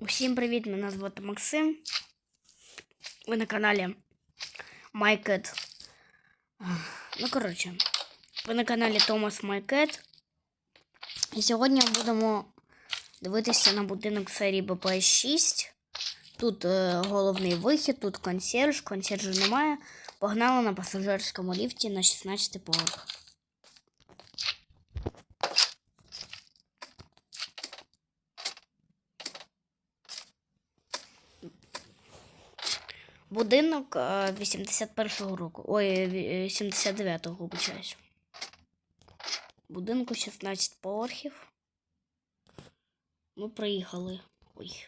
Усім привіт! Мене звати Максим. Ви на каналі MyCat. Ну, коротше, ви на каналі Thomas MyCat. І сьогодні будемо дивитися на будинок серії BPS 6. Тут е, головний вихід, тут консьерж, консьержа немає. Погнали на пасажирському ліфті на 16 поверх. Будинок е, 81-го року. Ой, ві- е, 79-го, вибачаюсь. Будинку 16 поверхів. Ми приїхали. Ой.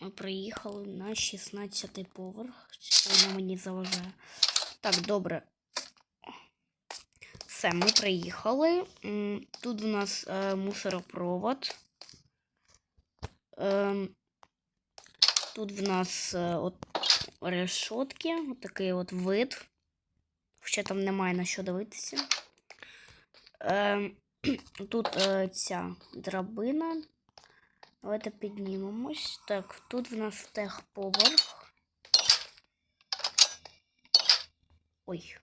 Ми приїхали на 16 поверх. Чи Вона мені заважає. Так, добре. Все, ми приїхали. Тут у нас е, мусоропровод. Ем, Тут в нас е, от решотки, от такий от вид. Хоча там немає на що дивитися. Ем, тут е, ця драбина. Давайте піднімемось. Так, тут в нас техповерх. Ой.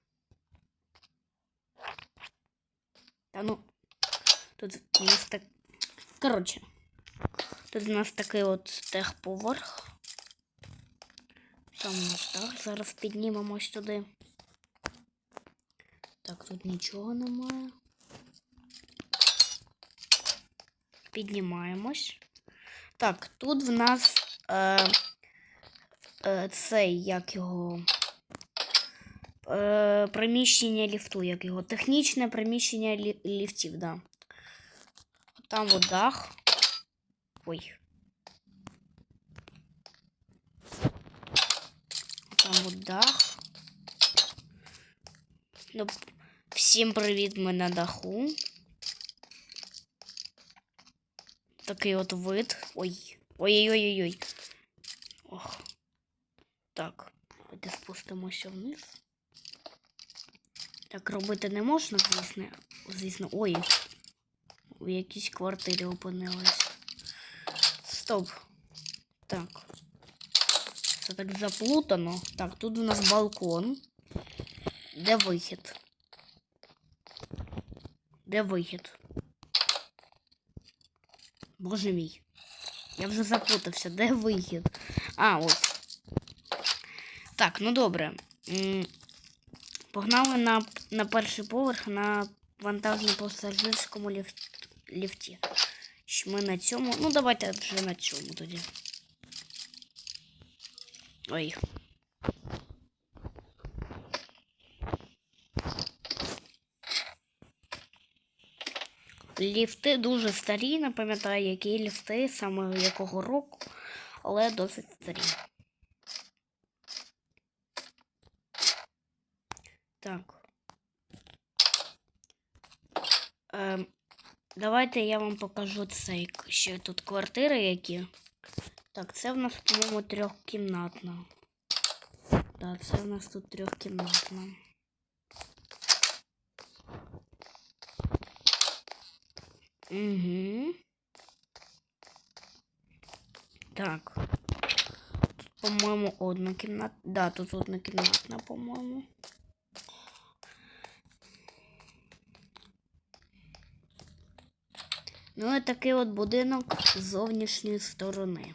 Та ну. Тут у нас так. Коротше. Тут у нас такий от техповерх. Там дах. Зараз піднімемось туди. Так, тут нічого немає. Піднімаємось. Так, тут в нас е, е, цей, як його. Е, приміщення ліфту, як його. Технічне приміщення лі, ліфтів, да. Там от дах. Ой. Там дах. Ну, всім привіт, ми на даху. Такий от вид. Ой. Ой-ой-ой-ой. Ох. Так. Давайте спустимося вниз. Так робити не можна, звісно. Звісно. Ой. В якійсь квартирі опинилась. Стоп. Так. Це так заплутано. Так, тут у нас балкон. Де вихід? Де вихід? Боже мій. Я вже заплутався. Де вихід? А, ось. Так, ну добре. Погнали на, на перший поверх на вантажно-пасажирському ліф- ліфті. Ми на цьому. Ну, давайте вже на цьому тоді. Ой. Ліфти дуже старі, не пам'ятаю, які ліфти, саме якого року, але досить старі. Так. Ем, давайте я вам покажу цей ще тут квартири які. Так, це в нас, по-моєму, трьохкімнатна. Так, це в нас тут трьохкімнатна. Угу. Так. Тут, по-моєму, одна кімната. Да, тут одна кімнатна, по-моєму. Ну і такий от будинок з зовнішньої сторони.